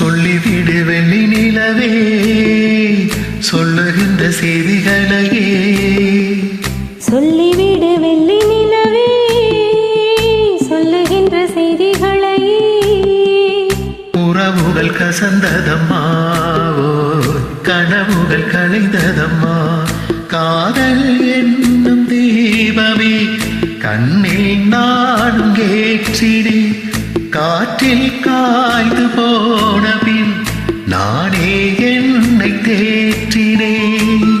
சொல்லிவிடு வெள்ளி நிலவே. சொல்லுகின்ற செய்திகளையே. சொல்லிவிடு வெள்ளி நிலவே. சொல்லுகின்ற செய்திகளையே. உறவுகள் கசந்ததம்மா கனவுகள் கலைந்ததம்மா காதல் என்னும் தீபமே கண்ணில் நானும் ஏற்றினே காற்றில் காய்ந்து போன என்னை தேற்றினேன்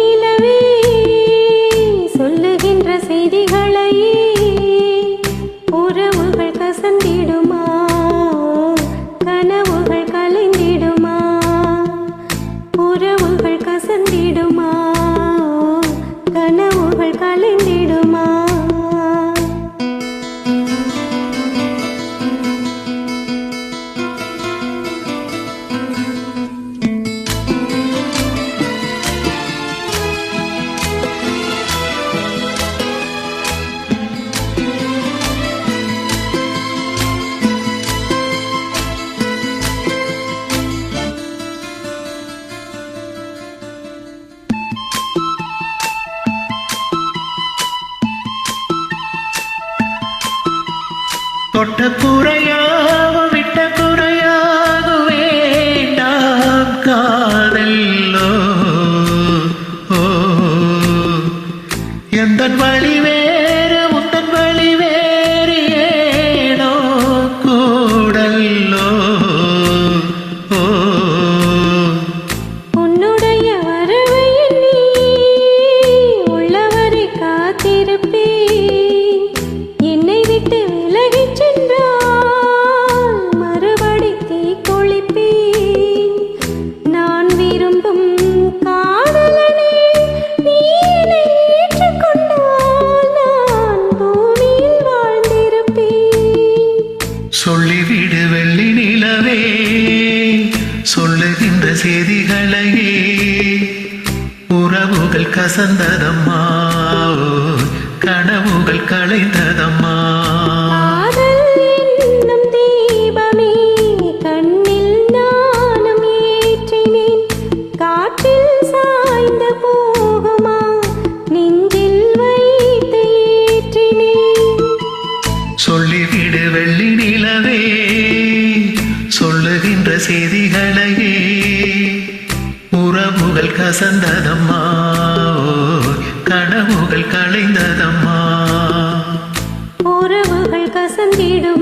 தொட்ட குறையாக கசந்ததம்மா. ஓ, கனவுகள் கலைந்ததம்மா உறவுகள் கசந்ததம்மா. கனவுகள் கலைந்ததம்மா உறவுகள் கசந்திடும்?